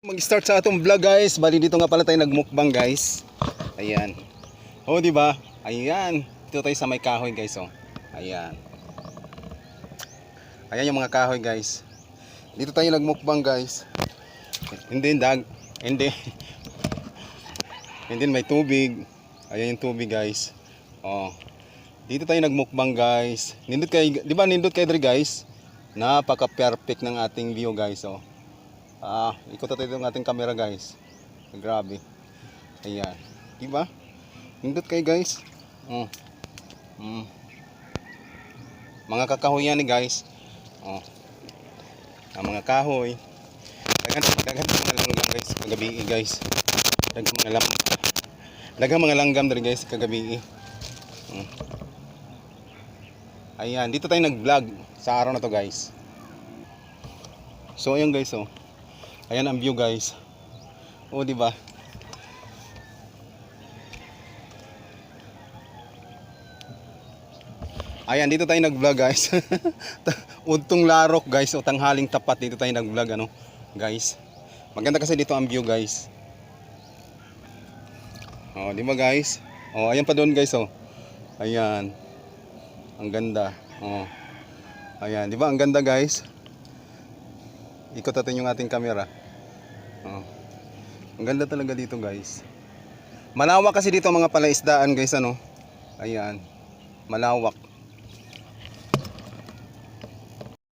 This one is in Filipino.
Mag-start sa atong vlog guys. Bali dito nga pala tayo nagmukbang guys. Ayan. Oh, di ba? Ayan. Dito tayo sa may kahoy guys oh. Ayan. Ayan yung mga kahoy guys. Dito tayo nagmukbang guys. Hindi dag. Hindi. Hindi may tubig. Ayan yung tubig guys. Oh. Dito tayo nagmukbang guys. Nindot kay, di ba nindot kay dre guys? Napaka-perfect ng ating view guys oh. Ah, ikot natin yung ating camera guys. Grabe. Ayan. Diba? Hindot kayo guys. Oh. Mm. Mga kakahoy yan ni guys. Oh. Ang mga kahoy. Dagan dagan mga langgam guys kagabi guys. Dagan mga lam. Dagan mga langgam diri guys kagabi. Oh. Ayan, dito tayo nag-vlog sa araw na to guys. So ayun guys oh. Ayan ang view guys. O di ba? Ayan dito tayo nag-vlog guys. Udtong larok guys o tanghaling tapat dito tayo nag-vlog ano guys. Maganda kasi dito ang view guys. Oh, di ba guys? Oh, ayan pa doon guys oh. Ayan. Ang ganda. Oh. Ayan, di ba? Ang ganda guys. Ikot natin yung ating camera. Oh. Ang ganda talaga dito guys. Malawak kasi dito mga palaisdaan guys ano. Ayan. Malawak.